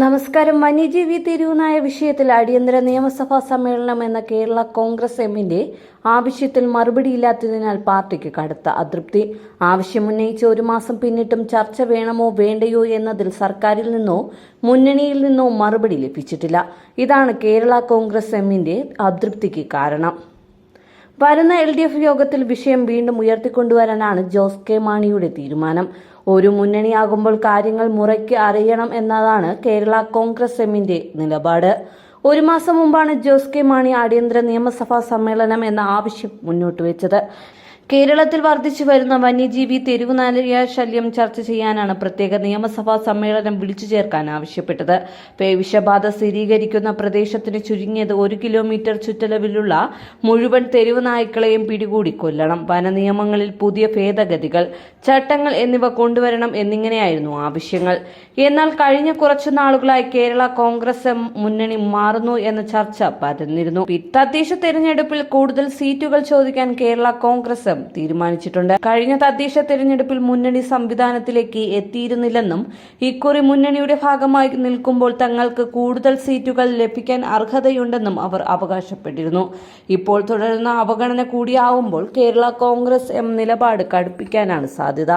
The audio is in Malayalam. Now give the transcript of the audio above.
നമസ്കാരം. വന്യജീവി തെരുവുനായ വിഷയത്തിൽ അടിയന്തര നിയമസഭാ സമ്മേളനം എന്ന കേരള കോൺഗ്രസ് എമ്മിന്റെ ആവശ്യത്തിൽ മറുപടിയില്ലാത്തതിനാൽ പാർട്ടിക്ക് കടുത്ത അതൃപ്തി. ആവശ്യമുന്നയിച്ച് ഒരു മാസം പിന്നിട്ടും ചർച്ച വേണമോ വേണ്ടയോ എന്നതിൽ സർക്കാരിൽ നിന്നോ മുന്നണിയിൽ നിന്നോ മറുപടി ലഭിച്ചിട്ടില്ല. ഇതാണ് കേരള കോൺഗ്രസ് എമ്മിന്റെ അതൃപ്തിക്ക് കാരണം. വരുന്ന എൽ ഡി എഫ് യോഗത്തിൽ വിഷയം വീണ്ടും ഉയർത്തിക്കൊണ്ടുവരാനാണ് ജോസ് കെ മാണിയുടെ തീരുമാനം. ഒരു മുന്നണിയാകുമ്പോൾ കാര്യങ്ങൾ മുറയ്ക്ക് അറിയണം എന്നതാണ് കേരള കോൺഗ്രസ് എമ്മിന്റെ നിലപാട്. ഒരു മാസം മുമ്പാണ് ജോസ് കെ മാണി അടിയന്തര നിയമസഭാ സമ്മേളനം എന്ന ആവശ്യം മുന്നോട്ട് വെച്ചത് കേരളത്തിൽ വർദ്ധിച്ചു വരുന്ന വന്യജീവി തെരുവുനാലിയ ശല്യം ചർച്ച ചെയ്യാനാണ് പ്രത്യേക നിയമസഭാ സമ്മേളനം വിളിച്ചു ചേർക്കാൻ ആവശ്യപ്പെട്ടത്. പേവിഷബാധ സ്ഥിരീകരിക്കുന്ന പ്രദേശത്തിന് ചുരുങ്ങിയത് ഒരു കിലോമീറ്റർ ചുറ്റളവിലുള്ള മുഴുവൻ തെരുവ് നായ്ക്കളെയും പിടികൂടി കൊല്ലണം. വനനിയമങ്ങളിൽ പുതിയ ഭേദഗതികൾ ചട്ടങ്ങൾ എന്നിവ കൊണ്ടുവരണം എന്നിങ്ങനെയായിരുന്നു ആവശ്യങ്ങൾ. എന്നാൽ കഴിഞ്ഞ കുറച്ചു നാളുകളായി കേരള കോൺഗ്രസ് മുന്നണി മാറുന്നു എന്ന ചർച്ച പരന്നിരുന്നു. തദ്ദേശ തെരഞ്ഞെടുപ്പിൽ കൂടുതൽ സീറ്റുകൾ ചോദിക്കാൻ കേരള കോൺഗ്രസ് തീരുമാനിച്ചിട്ടുണ്ട്. കഴിഞ്ഞ തദ്ദേശ തെരഞ്ഞെടുപ്പിൽ മുന്നണി സംവിധാനത്തിലേക്ക് എത്തിയിരുന്നില്ലെന്നും ഇക്കുറി മുന്നണിയുടെ ഭാഗമായി നിൽക്കുമ്പോൾ തങ്ങൾക്ക് കൂടുതൽ സീറ്റുകൾ ലഭിക്കാൻ അർഹതയുണ്ടെന്നും അവർ അവകാശപ്പെട്ടിരുന്നു. ഇപ്പോൾ തുടരുന്ന അവഗണന കൂടിയാവുമ്പോൾ കേരള കോൺഗ്രസ് എം നിലപാട് കടുപ്പിക്കാനാണ് സാധ്യത.